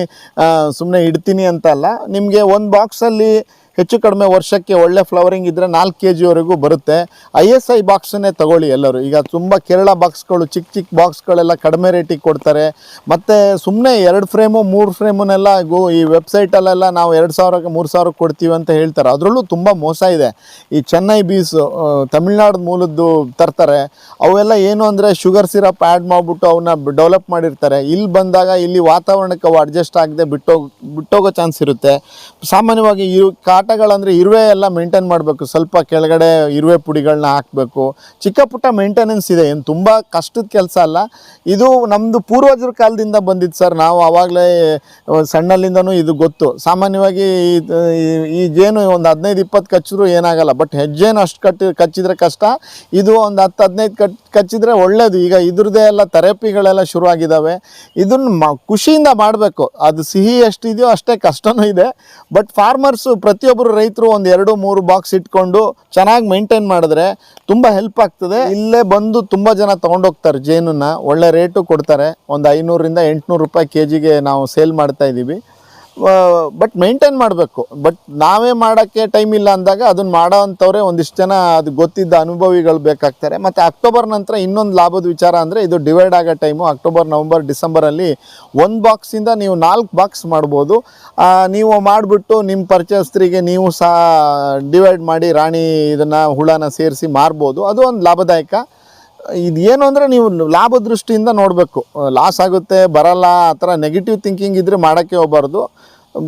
Speaker 1: ಸುಮ್ಮನೆ ಇಡ್ತೀನಿ ಅಂತ ಅಲ್ಲ. ನಿಮಗೆ ಒಂದು ಬಾಕ್ಸಲ್ಲಿ ಹೆಚ್ಚು ಕಡಿಮೆ ವರ್ಷಕ್ಕೆ ಒಳ್ಳೆ ಫ್ಲವರಿಂಗ್ ಇದ್ದರೆ ನಾಲ್ಕು ಕೆ ಜಿವರೆಗೂ ಬರುತ್ತೆ ಐ ಎಸ್ ಐ ಬಾಕ್ಸನ್ನೇ ತಗೊಳ್ಳಿ ಎಲ್ಲರೂ. ಈಗ ತುಂಬ ಕೇರಳ ಬಾಕ್ಸ್ಗಳು ಚಿಕ್ಕ ಚಿಕ್ಕ ಬಾಕ್ಸ್ಗಳೆಲ್ಲ ಕಡಿಮೆ ರೇಟಿಗೆ ಕೊಡ್ತಾರೆ. ಮತ್ತು ಸುಮ್ಮನೆ ಎರಡು ಫ್ರೇಮು ಮೂರು ಫ್ರೇಮನ್ನೆಲ್ಲ ಗೋ, ಈ ವೆಬ್ಸೈಟಲ್ಲೆಲ್ಲ ನಾವು ಎರಡು ಸಾವಿರಕ್ಕೆ, ಮೂರು ಸಾವಿರಕ್ಕೆ ಕೊಡ್ತೀವಿ ಅಂತ ಹೇಳ್ತಾರೆ. ಅದರಲ್ಲೂ ತುಂಬ ಮೋಸ ಇದೆ. ಈ ಚೆನ್ನೈ ಬೀಸ್ ತಮಿಳ್ನಾಡು ಮೂಲದ್ದು ತರ್ತಾರೆ. ಅವೆಲ್ಲ ಏನು ಅಂದರೆ ಶುಗರ್ ಸಿರಪ್ ಆ್ಯಡ್ ಮಾಡಿಬಿಟ್ಟು ಅವನ್ನ ಡೆವಲಪ್ ಮಾಡಿರ್ತಾರೆ. ಇಲ್ಲಿ ಬಂದಾಗ ಇಲ್ಲಿ ವಾತಾವರಣಕ್ಕೆ ಅವು ಅಡ್ಜಸ್ಟ್ ಆಗದೆ ಬಿಟ್ಟೋಗಿ, ಬಿಟ್ಟೋಗೋ ಚಾನ್ಸ್ ಇರುತ್ತೆ. ಸಾಮಾನ್ಯವಾಗಿ ಇರು ಕಾಟಗಳಂದರೆ ಇರುವೆ ಎಲ್ಲ ಮೇಂಟೈನ್ ಮಾಡಬೇಕು. ಸ್ವಲ್ಪ ಕೆಳಗಡೆ ಇರುವೆ ಪುಡಿಗಳನ್ನ ಹಾಕಬೇಕು. ಚಿಕ್ಕ ಪುಟ್ಟ ಮೇಂಟೆನೆನ್ಸ್ ಇದೆ. ಏನು ತುಂಬ ಕಷ್ಟದ ಕೆಲಸ ಅಲ್ಲ. ಇದು ನಮ್ಮದು ಪೂರ್ವಜರ ಕಾಲದಿಂದ ಬಂದಿದ್ದು ಸರ್ ನಾವು ಆವಾಗಲೇ ಸಣ್ಣಲ್ಲಿಂದನೂ ಇದು ಗೊತ್ತು. ಸಾಮಾನ್ಯವಾಗಿ ಈ ಜೇನು ಒಂದು ಹದಿನೈದು, ಇಪ್ಪತ್ತು ಕಚ್ಚಿದ್ರು ಏನಾಗಲ್ಲ. ಬಟ್ ಹೆಜ್ಜೇನು ಅಷ್ಟು ಕಟ್ಟಿ, ಕಚ್ಚಿದ್ರೆ ಕಷ್ಟ. ಇದು ಒಂದು ಹತ್ತು, ಹದಿನೈದು ಕಟ್ ಕಚ್ಚಿದ್ರೆ ಒಳ್ಳೇದು. ಈಗ ಇದ್ರದ್ದೇ ಎಲ್ಲ ಥೆರಪಿಗಳೆಲ್ಲ ಶುರುವಾಗಿದ್ದಾವೆ ಇದನ್ನು ಮ, ಖುಷಿಯಿಂದ ಮಾಡಬೇಕು. ಅದು ಸಿಹಿ ಎಷ್ಟಿದೆಯೋ ಅಷ್ಟೇ ಕಷ್ಟನೂ ಇದೆ. ಬಟ್ ಫಾರ್ಮರ್ಸು ಪ್ರತಿಯೊಬ್ಬರು ರೈತರು ಒಂದು ಎರಡು, ಮೂರು ಬಾಕ್ಸ್ ಇಟ್ಕೊಂಡು ಚೆನ್ನಾಗಿ ಮೇಂಟೈನ್ ಮಾಡಿದ್ರೆ ತುಂಬ ಹೆಲ್ಪ್ ಆಗ್ತದೆ. ಇಲ್ಲೇ ಬಂದು ತುಂಬ ಜನ ತೊಗೊಂಡೋಗ್ತಾರೆ ಜೇನನ್ನು. ಒಳ್ಳೆ ರೇಟು ಕೊಡ್ತಾರೆ. ಒಂದು ಐನೂರಿಂದ ಎಂಟುನೂರು ರೂಪಾಯಿ ಕೆ ಜಿಗೆ ನಾವು ಸೇಲ್ ಮಾಡ್ತಾ ಇದ್ದೀವಿ. ಬಟ್ ಮೇಂಟೈನ್ ಮಾಡಬೇಕು. ಬಟ್ ನಾವೇ ಮಾಡೋಕ್ಕೆ ಟೈಮ್ ಇಲ್ಲ ಅಂದಾಗ ಅದನ್ನ ಮಾಡೋ ಅಂಥವ್ರೆ ಒಂದಿಷ್ಟು ಜನ ಅದು ಗೊತ್ತಿದ್ದ ಅನುಭವಿಗಳು ಬೇಕಾಗ್ತಾರೆ. ಮತ್ತು ಅಕ್ಟೋಬರ್ ನಂತರ ಇನ್ನೊಂದು ಲಾಭದ ವಿಚಾರ ಅಂದರೆ ಇದು ಡಿವೈಡ್ ಆಗೋ ಟೈಮು ಅಕ್ಟೋಬರ್ ನವಂಬರ್ ಡಿಸೆಂಬರಲ್ಲಿ ಒಂದು ಬಾಕ್ಸಿಂದ ನೀವು ನಾಲ್ಕು ಬಾಕ್ಸ್ ಮಾಡ್ಬೋದು. ನೀವು ಮಾಡಿಬಿಟ್ಟು ನಿಮ್ಮ ಪರ್ಚೇಸ್ತ್ರಿಗೆ ನೀವು ಸಹ ಡಿವೈಡ್ ಮಾಡಿ ರಾಣಿ ಇದನ್ನು ಹುಳನ ಸೇರಿಸಿ ಮಾರ್ಬೋದು. ಅದು ಒಂದು ಲಾಭದಾಯಕ ಇದು ಏನು ಅಂದರೆ ನೀವು ಲಾಭ ದೃಷ್ಟಿಯಿಂದ ನೋಡಬೇಕು. ಲಾಸ್ ಆಗುತ್ತೆ, ಬರಲ್ಲ, ಆ ಥರ ನೆಗೆಟಿವ್ ಥಿಂಕಿಂಗ್ ಇದ್ದರೆ ಮಾಡೋಕ್ಕೆ ಹೋಗ್ಬಾರ್ದು.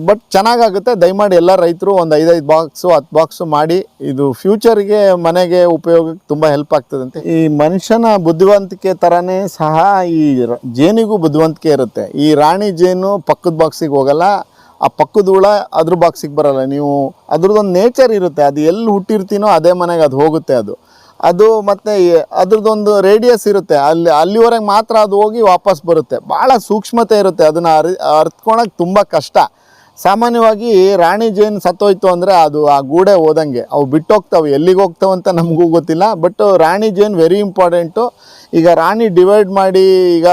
Speaker 1: ಬಟ್ ಚೆನ್ನಾಗಾಗುತ್ತೆ, ದಯಮಾಡಿ ಎಲ್ಲ ರೈತರು ಒಂದು ಐದೈದು ಬಾಕ್ಸು ಹತ್ತು ಬಾಕ್ಸು ಮಾಡಿ, ಇದು ಫ್ಯೂಚರ್ಗೆ ಮನೆಗೆ ಉಪಯೋಗಕ್ಕೆ ತುಂಬ ಹೆಲ್ಪ್ ಆಗ್ತದಂತೆ. ಈ ಮನುಷ್ಯನ ಬುದ್ಧಿವಂತಿಕೆ ಥರನೇ ಸಹ ಈ ಜೇನಿಗೂ ಬುದ್ಧಿವಂತಿಕೆ ಇರುತ್ತೆ. ಈ ರಾಣಿ ಜೇನು ಪಕ್ಕದ ಬಾಕ್ಸಿಗೆ ಹೋಗಲ್ಲ, ಆ ಪಕ್ಕದ ಹುಳ ಅದ್ರ ಬಾಕ್ಸಿಗೆ ಬರಲ್ಲ. ನೀವು ಅದ್ರದ್ದೊಂದು ನೇಚರ್ ಇರುತ್ತೆ. ಅದು ಎಲ್ಲಿ ಹುಟ್ಟಿರ್ತೀನೋ ಅದೇ ಮನೆಗೆ ಅದು ಹೋಗುತ್ತೆ ಅದು. ಅದು ಮತ್ತು ಅದ್ರದ್ದೊಂದು ರೇಡಿಯಸ್ ಇರುತ್ತೆ. ಅಲ್ಲಿ, ಅಲ್ಲಿವರೆಗೆ ಮಾತ್ರ ಅದು ಹೋಗಿ ವಾಪಸ್ ಬರುತ್ತೆ. ಭಾಳ ಸೂಕ್ಷ್ಮತೆ ಇರುತ್ತೆ. ಅದನ್ನು ಅರಿ ಅರ್ತ್ಕೊಳಕ್ಕೆ ತುಂಬ ಕಷ್ಟ. ಸಾಮಾನ್ಯವಾಗಿ ರಾಣಿ ಜೇನು ಸತ್ತೋಯ್ತು ಅಂದರೆ ಅದು ಆ ಗೂಡೆ ಹೋದಂಗೆ. ಅವು ಬಿಟ್ಟೋಗ್ತಾವೆ. ಎಲ್ಲಿಗೆ ಹೋಗ್ತಾವಂತ ನಮಗೂ ಗೊತ್ತಿಲ್ಲ. ಬಟ್ ರಾಣಿ ಜೇನು ವೆರಿ ಇಂಪಾರ್ಟೆಂಟು ಈಗ ರಾಣಿ ಡಿವೈಡ್ ಮಾಡಿ ಈಗ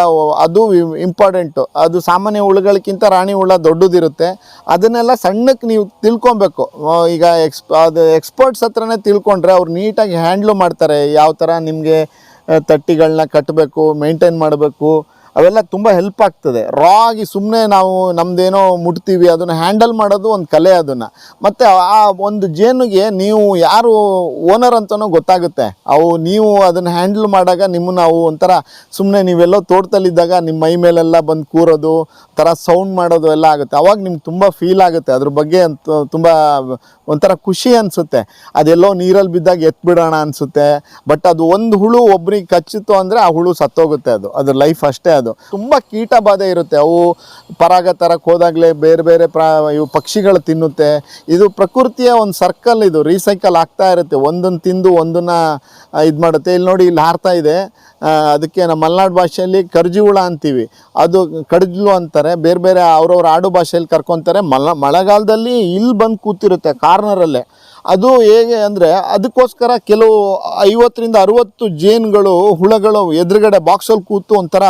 Speaker 1: ಅದು ಇಂಪಾರ್ಟೆಂಟು ಅದು ಸಾಮಾನ್ಯ ಹುಳುಗಳಿಗಿಂತ ರಾಣಿ ಹುಳ ದೊಡ್ಡದಿರುತ್ತೆ. ಅದನ್ನೆಲ್ಲ ಸಣ್ಣಕ್ಕೆ ನೀವು ತಿಳ್ಕೊಬೇಕು. ಈಗ ಎಕ್ಸ್ ಅದು ಎಕ್ಸ್ಪರ್ಟ್ಸ್ ಹತ್ರನೇ ತಿಳ್ಕೊಂಡ್ರೆ ಅವ್ರು ನೀಟಾಗಿ ಹ್ಯಾಂಡ್ಲು ಮಾಡ್ತಾರೆ. ಯಾವ ಥರ ನಿಮಗೆ ತಟ್ಟಿಗಳನ್ನ ಕಟ್ಟಬೇಕು ಮೇಂಟೈನ್ ಮಾಡಬೇಕು. ಅವೆಲ್ಲ ತುಂಬ ಹೆಲ್ಪ್ ಆಗ್ತದೆ. ರಾ ಆಗಿ ಸುಮ್ಮನೆ ನಾವು ನಮ್ಮದೇನೋ ಮುಟ್ತೀವಿ, ಅದನ್ನು ಹ್ಯಾಂಡಲ್ ಮಾಡೋದು ಒಂದು ಕಲೆ ಅದನ್ನು. ಮತ್ತು ಆ ಒಂದು ಜೇನುಗೆ ನೀವು ಯಾರು ಓನರ್ ಅಂತಲೂ ಗೊತ್ತಾಗುತ್ತೆ. ಅವು ನೀವು ಅದನ್ನು ಹ್ಯಾಂಡಲ್ ಮಾಡಾಗ ನಿಮ್ಮನ್ನು ಅವು ಒಂಥರ ಸುಮ್ಮನೆ ನೀವೆಲ್ಲೋ ತೋಟದಲ್ಲಿದ್ದಾಗ ನಿಮ್ಮ ಮೈ ಮೇಲೆಲ್ಲ ಬಂದು ಕೂರೋದು ಥರ ಸೌಂಡ್ ಮಾಡೋದು ಎಲ್ಲ ಆಗುತ್ತೆ. ಅವಾಗ ನಿಮ್ಗೆ ತುಂಬ ಫೀಲ್ ಆಗುತ್ತೆ. ಅದ್ರ ಬಗ್ಗೆ ಅಂತ ತುಂಬ ಒಂಥರ ಖುಷಿ ಅನಿಸುತ್ತೆ. ಅದೆಲ್ಲೋ ನೀರಲ್ಲಿ ಬಿದ್ದಾಗ ಎತ್ಬಿಡೋಣ ಅನಿಸುತ್ತೆ. ಬಟ್ ಅದು ಒಂದು ಹುಳು ಒಬ್ರಿಗೆ ಕಚ್ಚಿತು ಅಂದರೆ ಆ ಹುಳು ಸತ್ತೋಗುತ್ತೆ ಅದು. ಅದ್ರ ಲೈಫ್ ಅಷ್ಟೇ ಅದು ತುಂಬ ಕೀಟ ಬಾಧೆ ಇರುತ್ತೆ. ಅವು ಪರಾಗ ತರಕ್ಕೆ ಹೋದಾಗಲೇ ಬೇರೆ ಬೇರೆ ಪ್ರಾ, ಇವು ಪಕ್ಷಿಗಳು ತಿನ್ನುತ್ತೆ. ಇದು ಪ್ರಕೃತಿಯ ಒಂದು ಸರ್ಕಲ್ ಇದು ರೀಸೈಕಲ್ ಆಗ್ತಾ ಇರುತ್ತೆ. ಒಂದನ್ನು ತಿಂದು ಒಂದನ್ನು ಇದು ಮಾಡುತ್ತೆ. ಇಲ್ಲಿ ನೋಡಿ ಇಲ್ಲಿ ಹಾರ್ತಾ ಇದೆ. ಅದಕ್ಕೆ ನಮ್ಮ ಮಲೆನಾಡು ಭಾಷೆಯಲ್ಲಿ ಕರ್ಜಿಹುಳ ಅಂತೀವಿ. ಅದು ಕಡ್ಜ್ಲು ಅಂತಾರೆ. ಬೇರೆ ಬೇರೆ ಅವ್ರವ್ರ ಆಡು ಭಾಷೆಯಲ್ಲಿ ಕರ್ಕೊತಾರೆ. ಮಲ, ಮಳೆಗಾಲದಲ್ಲಿ ಇಲ್ಲಿ ಬಂದು ಕೂತಿರುತ್ತೆ ಕಾರ್ನರಲ್ಲೇ ಅದು ಹೇಗೆ ಅಂದರೆ ಅದಕ್ಕೋಸ್ಕರ ಕೆಲವು ಐವತ್ತರಿಂದ ಅರುವತ್ತು ಜೇನುಗಳು, ಹುಳಗಳು ಎದುರುಗಡೆ ಬಾಕ್ಸಲ್ಲಿ ಕೂತು ಒಂಥರ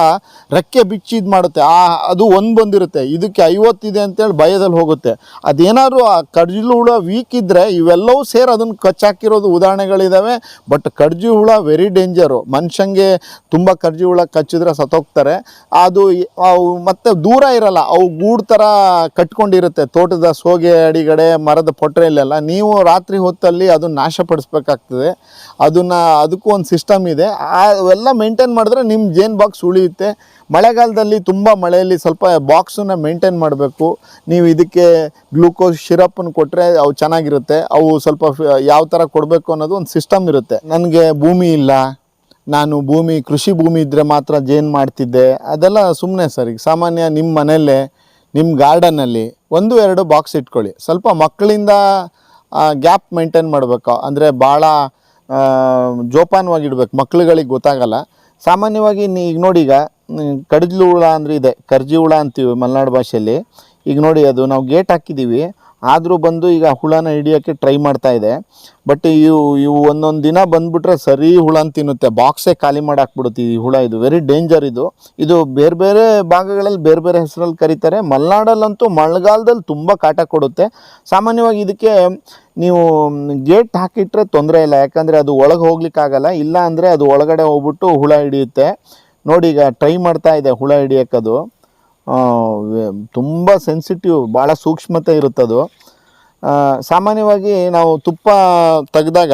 Speaker 1: ರೆಕ್ಕೆ ಬಿಚ್ಚಿ ಇದು ಮಾಡುತ್ತೆ. ಆ, ಅದು ಒಂದು ಬಂದಿರುತ್ತೆ. ಇದಕ್ಕೆ ಐವತ್ತಿದೆ ಅಂತೇಳಿ ಭಯದಲ್ಲಿ ಹೋಗುತ್ತೆ. ಅದೇನಾದ್ರು ಆ ಕಡ್ಜಿಲು ಹುಳ ವೀಕ್ ಇದ್ದರೆ ಇವೆಲ್ಲವೂ ಸೇರಿ ಅದನ್ನು ಕಚ್ಚಾಕಿರೋದು ಉದಾಹರಣೆಗಳಿದ್ದಾವೆ ಬಟ್ ಕಡ್ಜಿ ಹುಳ ವೆರಿ ಡೇಂಜರು ಮನುಷ್ಯಂಗೆ ತುಂಬ ಕರ್ಜಿ ಹುಳ ಕಚ್ಚಿದ್ರೆ ಸತ್ತೋಗ್ತಾರೆ. ಅದು ಅವು ಮತ್ತೆ ದೂರ ಇರಲ್ಲ. ಅವು ಗೂಡು ಥರ ಕಟ್ಕೊಂಡಿರುತ್ತೆ. ತೋಟದ ಸೋಗೆ ಅಡಿಗಡೆ, ಮರದ ಪೊಟ್ರೆಯಲ್ಲೆಲ್ಲ. ನೀವು ರಾತ್ರಿ ಹೊತ್ತಲ್ಲಿ ಅದನ್ನ ನಾಶಪಡಿಸ್ಬೇಕಾಗ್ತದೆ. ಅದನ್ನು ಅದಕ್ಕೂ ಒಂದು ಸಿಸ್ಟಮ್ ಇದೆ. ಅವೆಲ್ಲ ಮೇಂಟೈನ್ ಮಾಡಿದ್ರೆ ನಿಮ್ಮ ಜೇನು ಬಾಕ್ಸ್ ಉಳಿಯುತ್ತೆ. ಮಳೆಗಾಲದಲ್ಲಿ ತುಂಬ ಮಳೆಯಲ್ಲಿ ಸ್ವಲ್ಪ ಬಾಕ್ಸನ್ನು ಮೇಂಟೈನ್ ಮಾಡಬೇಕು. ನೀವು ಇದಕ್ಕೆ ಗ್ಲೂಕೋಸ್ ಶಿರಪ್ಪನ್ನು ಕೊಟ್ಟರೆ ಅವು ಚೆನ್ನಾಗಿರುತ್ತೆ. ಅವು ಸ್ವಲ್ಪ ಯಾವ ಥರ ಕೊಡಬೇಕು ಅನ್ನೋದು ಒಂದು ಸಿಸ್ಟಮ್ ಇರುತ್ತೆ. ನನಗೆ ಭೂಮಿ ಇಲ್ಲ. ನಾನು ಭೂಮಿ, ಕೃಷಿ ಭೂಮಿ ಇದ್ದರೆ ಮಾತ್ರ ಜೇನು ಮಾಡ್ತಿದ್ದೆ. ಅದೆಲ್ಲ ಸುಮ್ಮನೆ ಸರ್ ಈಗ ಸಾಮಾನ್ಯ ನಿಮ್ಮ ಮನೆಯಲ್ಲೇ ನಿಮ್ಮ ಗಾರ್ಡನಲ್ಲಿ ಒಂದು, ಎರಡು ಬಾಕ್ಸ್ ಇಟ್ಕೊಳ್ಳಿ. ಸ್ವಲ್ಪ ಮಕ್ಕಳಿಂದ ಗ್ಯಾಪ್ ಮೇಂಟೈನ್ ಮಾಡಬೇಕು. ಅಂದರೆ ಭಾಳ ಜೋಪಾನವಾಗಿ ಇಡಬೇಕು ಮಕ್ಳುಗಳಿಗೆ ಗೊತ್ತಾಗಲ್ಲ. ಸಾಮಾನ್ಯವಾಗಿ ಈಗ ನೋಡಿ ಈಗ ಕಡಜ್ಲು ಹುಳ ಅಂದರೆ ಇದೆ. ಕರ್ಜಿ ಹುಳ ಅಂತೀವಿ ಮಲೆನಾಡು ಭಾಷೆಯಲ್ಲಿ. ಈಗ ನೋಡಿ ಅದು ನಾವು ಗೇಟ್ ಹಾಕಿದ್ದೀವಿ. ಆದರೂ ಬಂದು ಈಗ ಹುಳನ ಹಿಡಿಯೋಕ್ಕೆ ಟ್ರೈ ಮಾಡ್ತಾ ಇದೆ. ಬಟ್ ಇವು ಇವು ಒಂದೊಂದು ದಿನ ಬಂದ್ಬಿಟ್ರೆ ಸರಿ ಹುಳನ ತಿನ್ನುತ್ತೆ. ಬಾಕ್ಸೇ ಖಾಲಿ ಮಾಡಾಕ್ಬಿಡುತ್ತೆ ಈ ಹುಳ ಇದು. ವೆರಿ ಡೇಂಜರ್ ಇದು. ಇದು ಬೇರೆ ಬೇರೆ ಭಾಗಗಳಲ್ಲಿ ಬೇರೆ ಬೇರೆ ಹೆಸರಲ್ಲಿ ಕರೀತಾರೆ. ಮಲೆನಾಡಲ್ಲಂತೂ ಮಳೆಗಾಲದಲ್ಲಿ ತುಂಬ ಕಾಟ ಕೊಡುತ್ತೆ. ಸಾಮಾನ್ಯವಾಗಿ ಇದಕ್ಕೆ ನೀವು ಗೇಟ್ ಹಾಕಿಟ್ರೆ ತೊಂದರೆ ಇಲ್ಲ. ಯಾಕಂದರೆ ಅದು ಒಳಗೆ ಹೋಗ್ಲಿಕ್ಕಾಗಲ್ಲ ಇಲ್ಲ ಅಂದರೆ ಅದು ಒಳಗಡೆ ಹೋಗ್ಬಿಟ್ಟು ಹುಳ ಹಿಡಿಯುತ್ತೆ. ನೋಡಿ ಈಗ ಟ್ರೈ ಮಾಡ್ತಾ ಇದೆ ಹುಳ ಹಿಡಿಯೋಕ್ಕದು ತುಂಬ ಸೆನ್ಸಿಟಿವ್ ಭಾಳ ಸೂಕ್ಷ್ಮತೆ ಇರುತ್ತದು. ಸಾಮಾನ್ಯವಾಗಿ ನಾವು ತುಪ್ಪ ತೆಗೆದಾಗ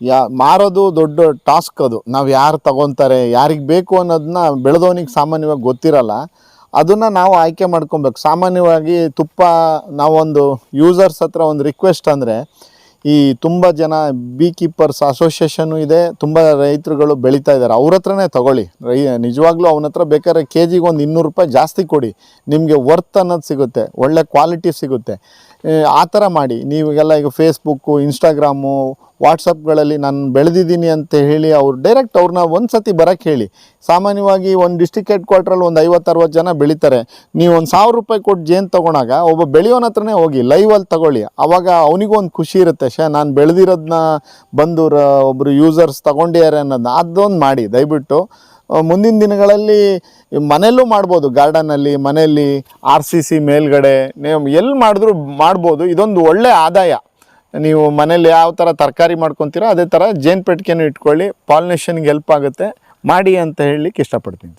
Speaker 1: ಯಾ, ಮಾರೋದು ದೊಡ್ಡ ಟಾಸ್ಕ್ ಅದು. ನಾವು ಯಾರು ತಗೊತಾರೆ, ಯಾರಿಗೆ ಬೇಕು ಅನ್ನೋದನ್ನ ಬೆಳೆದವನಿಗೆ ಸಾಮಾನ್ಯವಾಗಿ ಗೊತ್ತಿರಲ್ಲ. ಅದನ್ನು ನಾವು ಆಯ್ಕೆ ಮಾಡ್ಕೊಬೇಕು. ಸಾಮಾನ್ಯವಾಗಿ ತುಪ್ಪ ನಾವೊಂದು ಯೂಸರ್ಸ್ ಹತ್ರ ಒಂದು ರಿಕ್ವೆಸ್ಟ್ ಅಂದರೆ ಈ ತುಂಬ ಜನ ಬೀ ಕೀಪರ್ಸ್ ಅಸೋಸಿಯೇಷನ್ನು ಇದೆ. ತುಂಬ ರೈತರುಗಳು ಬೆಳೀತಾ ಇದ್ದಾರೆ. ಅವ್ರ ಹತ್ರನೇ ತಗೊಳ್ಳಿ. ರೈ, ನಿಜವಾಗ್ಲೂ ಅವನ ಹತ್ರ ಬೇಕಾದ್ರೆ ಕೆ ಜಿಗೆ ಒಂದು ಇನ್ನೂರು ರೂಪಾಯಿ ಜಾಸ್ತಿ ಕೊಡಿ. ನಿಮಗೆ ವರ್ತ್ ಅನ್ನೋದು ಸಿಗುತ್ತೆ. ಒಳ್ಳೆ ಕ್ವಾಲಿಟಿ ಸಿಗುತ್ತೆ. ಆ ಥರ ಮಾಡಿ. ನೀವೆಲ್ಲ ಈಗ ಫೇಸ್ಬುಕ್ಕು ಇನ್ಸ್ಟಾಗ್ರಾಮು ವಾಟ್ಸಪ್ಗಳಲ್ಲಿ ನಾನು ಬೆಳೆದಿದ್ದೀನಿ ಅಂತ ಹೇಳಿ ಅವ್ರು ಡೈರೆಕ್ಟ್ ಅವ್ರನ್ನ ಒಂದು ಸತಿ ಬರೋಕ್ಕೆ ಹೇಳಿ. ಸಾಮಾನ್ಯವಾಗಿ ಒಂದು ಡಿಸ್ಟಿಕ್ ಹೆಡ್ ಕ್ವಾರ್ಟ್ರಲ್ಲಿ ಒಂದು ಐವತ್ತು ಅರವತ್ತು ಜನ ಬೆಳೀತಾರೆ. ನೀವು ಒಂದು ಸಾವಿರ ರೂಪಾಯಿ ಕೊಟ್ಟು ಜೇನು ತೊಗೊಂಡಾಗ ಒಬ್ಬ ಬೆಳೆಯೋನ ಹತ್ರನೇ ಹೋಗಿ ಲೈವಲ್ಲಿ ತಗೊಳ್ಳಿ. ಆವಾಗ ಅವನಿಗೂ ಒಂದು ಖುಷಿ ಇರುತ್ತೆ ಶ ನಾನು ಬೆಳೆದಿರೋದನ್ನ ಬಂದು ಒಬ್ಬರು ಯೂಸರ್ಸ್ ತೊಗೊಂಡಿದ್ದಾರೆ ಅನ್ನೋದನ್ನ ಅದೊಂದು ಮಾಡಿ, ದಯವಿಟ್ಟು. ಮುಂದಿನ ದಿನಗಳಲ್ಲಿ ಮನೆಯಲ್ಲೂ ಮಾಡ್ಬೋದು. ಗಾರ್ಡನಲ್ಲಿ ಮನೆಯಲ್ಲಿ ಆರ್ ಸಿ ಸಿ ಮೇಲ್ಗಡೆ, ನೀವು ಎಲ್ಲಿ ಮಾಡಿದ್ರು ಮಾಡ್ಬೋದು. ಇದೊಂದು ಒಳ್ಳೆಯ ಆದಾಯ. ನೀವು ಮನೇಲಿ ಯಾವ ಥರ ತರಕಾರಿ ಮಾಡ್ಕೊತೀರೋ ಅದೇ ಥರ ಜೇನು ಪೆಟ್ಟಿಗೆನೂ ಇಟ್ಕೊಳ್ಳಿ. ಪಾಲಿನೇಷನ್ಗೆ ಹೆಲ್ಪ್ ಆಗುತ್ತೆ. ಮಾಡಿ ಅಂತ ಹೇಳಲಿಕ್ಕೆ ಇಷ್ಟಪಡ್ತೀನಿ.